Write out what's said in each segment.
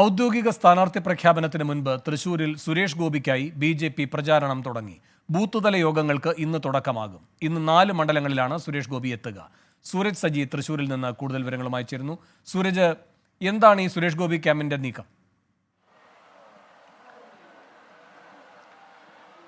ഔദ്യോഗിക സ്ഥാനാർത്ഥി പ്രഖ്യാപനത്തിന് മുൻപ് തൃശൂരിൽ സുരേഷ് ഗോപിക്കായി ബി ജെ പി പ്രചാരണം തുടങ്ങി. ബൂത്തുതല യോഗങ്ങൾക്ക് ഇന്ന് തുടക്കമാകും. ഇന്ന് നാല് മണ്ഡലങ്ങളിലാണ് സുരേഷ് ഗോപി എത്തുക. സൂരജ് സജി തൃശൂരിൽ നിന്ന് കൂടുതൽ വിവരങ്ങളുമായി ചേരുന്നു. സൂരജ് എന്താണ് ഈ സുരേഷ് ഗോപി ക്യാമ്പിന്റെ നീക്കം?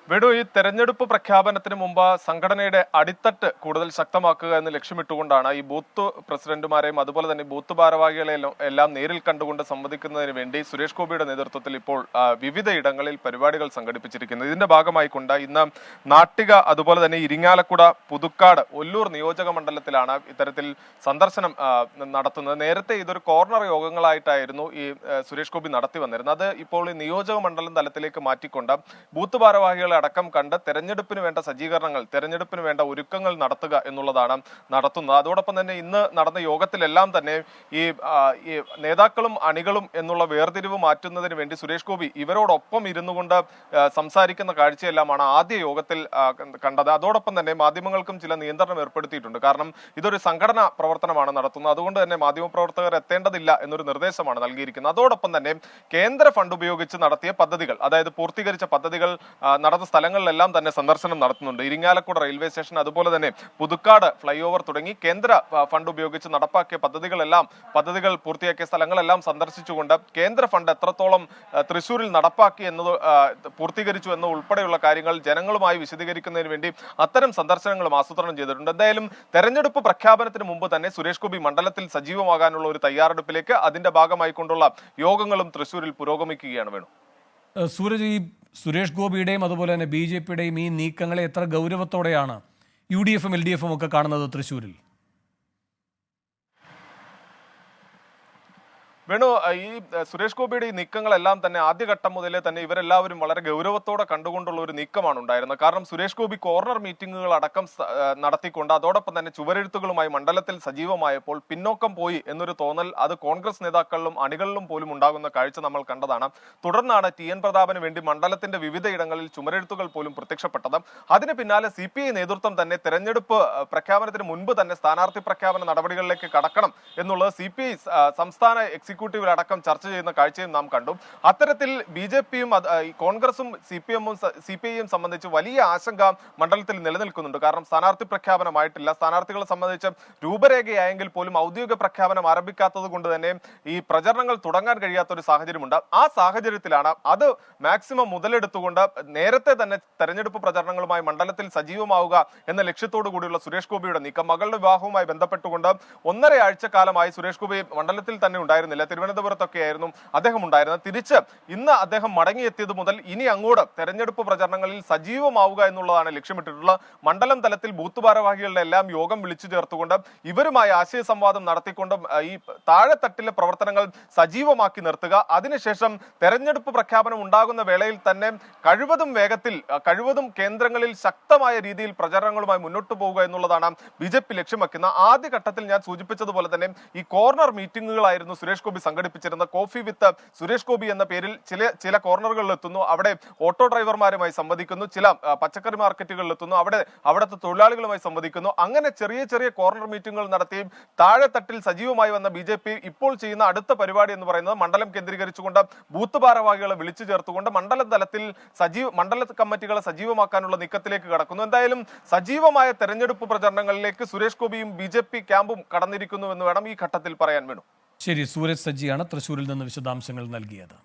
വേണു ഈ തെരഞ്ഞെടുപ്പ് പ്രഖ്യാപനത്തിന് മുമ്പ് സംഘടനയുടെ അടിത്തട്ട് കൂടുതൽ ശക്തമാക്കുക എന്ന് ലക്ഷ്യമിട്ടുകൊണ്ടാണ് ഈ ബൂത്ത് പ്രസിഡന്റുമാരെയും അതുപോലെ തന്നെ ബൂത്ത് ഭാരവാഹികളെയും എല്ലാം നേരിൽ കണ്ടുകൊണ്ട് സംവദിക്കുന്നതിന് വേണ്ടി സുരേഷ് ഗോപിയുടെ നേതൃത്വത്തിൽ ഇപ്പോൾ വിവിധ ഇടങ്ങളിൽ പരിപാടികൾ സംഘടിപ്പിച്ചിരിക്കുന്നത് ഇതിന്റെ ഭാഗമായി കൊണ്ട് ഇന്ന് നാട്ടിക അതുപോലെ തന്നെ ഇരിങ്ങാലക്കുട പുതുക്കാട് ഒല്ലൂർ നിയോജക മണ്ഡലത്തിലാണ് ഇത്തരത്തിൽ സന്ദർശനം നടത്തുന്നത്. നേരത്തെ ഇതൊരു കോർണർ യോഗങ്ങളായിട്ടായിരുന്നു ഈ സുരേഷ് ഗോപി നടത്തി വന്നിരുന്നത്. അത് ഇപ്പോൾ ഈ നിയോജക മണ്ഡലം തലത്തിലേക്ക് മാറ്റിക്കൊണ്ട് ബൂത്ത് ഭാരവാഹികളെ അടക്കം കണ്ട് തെരഞ്ഞെടുപ്പിന് വേണ്ട സജ്ജീകരണങ്ങൾ തെരഞ്ഞെടുപ്പിന് വേണ്ട ഒരുക്കങ്ങൾ നടത്തുക എന്നുള്ളതാണ് നടത്തുന്നത്. അതോടൊപ്പം തന്നെ ഇന്ന് നടന്ന യോഗത്തിലെല്ലാം തന്നെ ഈ നേതാക്കളും അണികളും എന്നുള്ള വേർതിരിവ് മാറ്റുന്നതിന് വേണ്ടി സുരേഷ് ഗോപി ഇവരോടൊപ്പം ഇരുന്നു കൊണ്ട് സംസാരിക്കുന്ന കാഴ്ചയെല്ലാമാണ് ആദ്യ യോഗത്തിൽ കണ്ടത്. അതോടൊപ്പം തന്നെ മാധ്യമങ്ങൾക്കും ചില നിയന്ത്രണം ഏർപ്പെടുത്തിയിട്ടുണ്ട്. കാരണം ഇതൊരു സംഘടനാ പ്രവർത്തനമാണ് നടത്തുന്നത്. അതുകൊണ്ട് തന്നെ മാധ്യമപ്രവർത്തകർ എത്തേണ്ടതില്ല എന്നൊരു നിർദ്ദേശമാണ് നൽകിയിരിക്കുന്നത്. അതോടൊപ്പം തന്നെ കേന്ദ്ര ഫണ്ട് ഉപയോഗിച്ച് നടത്തിയ പദ്ധതികൾ അതായത് പൂർത്തീകരിച്ച പദ്ധതികൾ നടന്ന സ്ഥലങ്ങളിലെല്ലാം തന്നെ സന്ദർശനം നടത്തുന്നുണ്ട്. ഇരിങ്ങാലക്കുട റെയിൽവേ സ്റ്റേഷൻ അതുപോലെ തന്നെ പുതുക്കാട് ഫ്ലൈ ഓവർ തുടങ്ങി കേന്ദ്ര ഫണ്ട് ഉപയോഗിച്ച് നടപ്പാക്കിയ പദ്ധതികളെല്ലാം പദ്ധതികൾ പൂർത്തിയാക്കിയ സ്ഥലങ്ങളെല്ലാം സന്ദർശിച്ചുകൊണ്ട് കേന്ദ്ര ഫണ്ട് എത്രത്തോളം തൃശ്ശൂരിൽ നടപ്പാക്കി എന്നത് പൂർത്തീകരിച്ചു എന്ന ഉൾപ്പെടെയുള്ള കാര്യങ്ങൾ ജനങ്ങളുമായി വിശദീകരിക്കുന്നതിന് വേണ്ടി അത്തരം സന്ദർശനങ്ങളും ആസൂത്രണം ചെയ്തിട്ടുണ്ട്. എന്തായാലും തെരഞ്ഞെടുപ്പ് പ്രഖ്യാപനത്തിന് മുമ്പ് തന്നെ സുരേഷ് ഗോപി മണ്ഡലത്തിൽ സജീവമാകാനുള്ള ഒരു തയ്യാറെടുപ്പിലേക്ക് അതിന്റെ ഭാഗമായി കൊണ്ടുള്ള യോഗങ്ങളും തൃശ്ശൂരിൽ പുരോഗമിക്കുകയാണ് വേണു. സൂരജ് ഈ സുരേഷ് ഗോപിയുടെയും അതുപോലെ തന്നെ ബി ജെ പിയുടെയും ഈ നീക്കങ്ങളെ എത്ര ഗൗരവത്തോടെയാണ് യു ഡി എഫും എൽ ഡി എഫും ഒക്കെ കാണുന്നത് തൃശ്ശൂരിൽ? വേണു ഈ സുരേഷ് ഗോപിയുടെ ഈ നീക്കങ്ങളെല്ലാം തന്നെ ആദ്യഘട്ടം മുതലേ തന്നെ ഇവരെല്ലാവരും വളരെ ഗൗരവത്തോടെ കണ്ടുകൊണ്ടുള്ള ഒരു നീക്കമാണ് ഉണ്ടായിരുന്നത്. കാരണം സുരേഷ് ഗോപി കോർണർ മീറ്റിങ്ങുകൾ അടക്കം നടത്തിക്കൊണ്ട് അതോടൊപ്പം തന്നെ ചുവരെഴുത്തുകളുമായി മണ്ഡലത്തിൽ സജീവമായപ്പോൾ പിന്നോക്കം പോയി എന്നൊരു തോന്നൽ അത് കോൺഗ്രസ് നേതാക്കളിലും അണികളിലും പോലും ഉണ്ടാകുന്ന കാഴ്ച നമ്മൾ കണ്ടതാണ്. തുടർന്നാണ് ടി എൻ പ്രതാപന് വേണ്ടി മണ്ഡലത്തിന്റെ വിവിധ ഇടങ്ങളിൽ ചുമരെഴുത്തുകൾ പോലും പ്രത്യക്ഷപ്പെട്ടത്. അതിന് പിന്നാലെ സി നേതൃത്വം തന്നെ തെരഞ്ഞെടുപ്പ് പ്രഖ്യാപനത്തിന് മുൻപ് തന്നെ സ്ഥാനാർത്ഥി പ്രഖ്യാപന നടപടികളിലേക്ക് കടക്കണം എന്നുള്ളത് സി സംസ്ഥാന എക്സിക്യൂട്ടീവിലടക്കം ചർച്ച ചെയ്യുന്ന കാഴ്ചയും നാം കണ്ടു. അത്തരത്തിൽ ബി ജെ പിയും കോൺഗ്രസും സി പി എമ്മും സി പി ഐയും സംബന്ധിച്ച് വലിയ ആശങ്ക മണ്ഡലത്തിൽ നിലനിൽക്കുന്നുണ്ട്. കാരണം സ്ഥാനാർത്ഥി പ്രഖ്യാപനമായിട്ടില്ല. സ്ഥാനാർത്ഥികളെ സംബന്ധിച്ച് രൂപരേഖയായെങ്കിൽ പോലും ഔദ്യോഗിക പ്രഖ്യാപനം ആരംഭിക്കാത്തത് കൊണ്ട് തന്നെ ഈ പ്രചരണങ്ങൾ തുടങ്ങാൻ കഴിയാത്ത ഒരു സാഹചര്യമുണ്ട്. ആ സാഹചര്യത്തിലാണ് അത് മാക്സിമം മുതലെടുത്തുകൊണ്ട് നേരത്തെ തന്നെ തെരഞ്ഞെടുപ്പ് പ്രചരണങ്ങളുമായി മണ്ഡലത്തിൽ സജീവമാവുക എന്ന ലക്ഷ്യത്തോടു കൂടിയുള്ള സുരേഷ് ഗോപിയുടെ നീക്കം മകളുടെ വിവാഹവുമായി ബന്ധപ്പെട്ടുകൊണ്ട് ഒന്നര ആഴ്ച കാലമായി സുരേഷ് ഗോപി മണ്ഡലത്തിൽ തന്നെ ഉണ്ടായിരുന്നില്ല. തിരുവനന്തപുരത്തൊക്കെ ആയിരുന്നു അദ്ദേഹം ഉണ്ടായിരുന്നത് തിരിച്ച് ഇന്ന് അദ്ദേഹം മടങ്ങിയെത്തിയത് മുതൽ ഇനി അങ്ങോട്ട് തെരഞ്ഞെടുപ്പ് പ്രചരണങ്ങളിൽ സജീവമാവുക എന്നുള്ളതാണ് ലക്ഷ്യമിട്ടിട്ടുള്ളത് മണ്ഡലം തലത്തിൽ ബൂത്ത് ഭാരവാഹികളുടെ എല്ലാം യോഗം വിളിച്ചു ചേർത്തുകൊണ്ട് ഇവരുമായി ആശയ സംവാദം നടത്തിക്കൊണ്ട് ഈ താഴെത്തട്ടിലെ പ്രവർത്തനങ്ങൾ സജീവമാക്കി നിർത്തുക. അതിനുശേഷം തെരഞ്ഞെടുപ്പ് പ്രഖ്യാപനം ഉണ്ടാകുന്ന വേളയിൽ തന്നെ കഴിവതും വേഗത്തിൽ കഴിവതും കേന്ദ്രങ്ങളിൽ ശക്തമായ രീതിയിൽ പ്രചരണങ്ങളുമായി മുന്നോട്ട് പോവുക എന്നുള്ളതാണ് ബി ജെ പി ലക്ഷ്യം വെക്കുന്ന ആദ്യഘട്ടത്തിൽ ഞാൻ സൂചിപ്പിച്ചതുപോലെ തന്നെ ഈ കോർണർ മീറ്റിംഗുകളായിരുന്നു സുരേഷ് ഗോപി സംഘടിപ്പിച്ചിരുന്നത് കോഫി വിത്ത് സുരേഷ് ഗോപി എന്ന പേരിൽ ചില ചില കോർണറുകളിൽ എത്തുന്നു. അവിടെ ഓട്ടോ ഡ്രൈവർമാരുമായി സംവദിക്കുന്നു. ചില പച്ചക്കറി മാർക്കറ്റുകളിൽ എത്തുന്നു. അവിടെ അവിടുത്തെ തൊഴിലാളികളുമായി സംവദിക്കുന്നു. അങ്ങനെ ചെറിയ ചെറിയ കോർണർ മീറ്റിംഗുകൾ നടത്തി താഴെത്തട്ടിൽ സജീവമായി വന്ന ബി ഇപ്പോൾ ചെയ്യുന്ന അടുത്ത പരിപാടി എന്ന് പറയുന്നത് മണ്ഡലം കേന്ദ്രീകരിച്ചുകൊണ്ട് ബൂത്ത് ഭാരവാഹികളെ വിളിച്ചു ചേർത്തുകൊണ്ട് മണ്ഡല തലത്തിൽ സജീവ മണ്ഡല കമ്മിറ്റികളെ സജീവമാക്കാനുള്ള നീക്കത്തിലേക്ക് കടക്കുന്നു. എന്തായാലും സജീവമായ തെരഞ്ഞെടുപ്പ് പ്രചരണങ്ങളിലേക്ക് സുരേഷ് ഗോപിയും ബി ക്യാമ്പും കടന്നിരിക്കുന്നു എന്ന് വേണം ഈ ഘട്ടത്തിൽ പറയാൻ വേണു. ശരി സൂരജ് സജ്ജിയാണ് തൃശ്ശൂരിൽ നിന്ന് വിശദാംശങ്ങൾ നൽകിയത്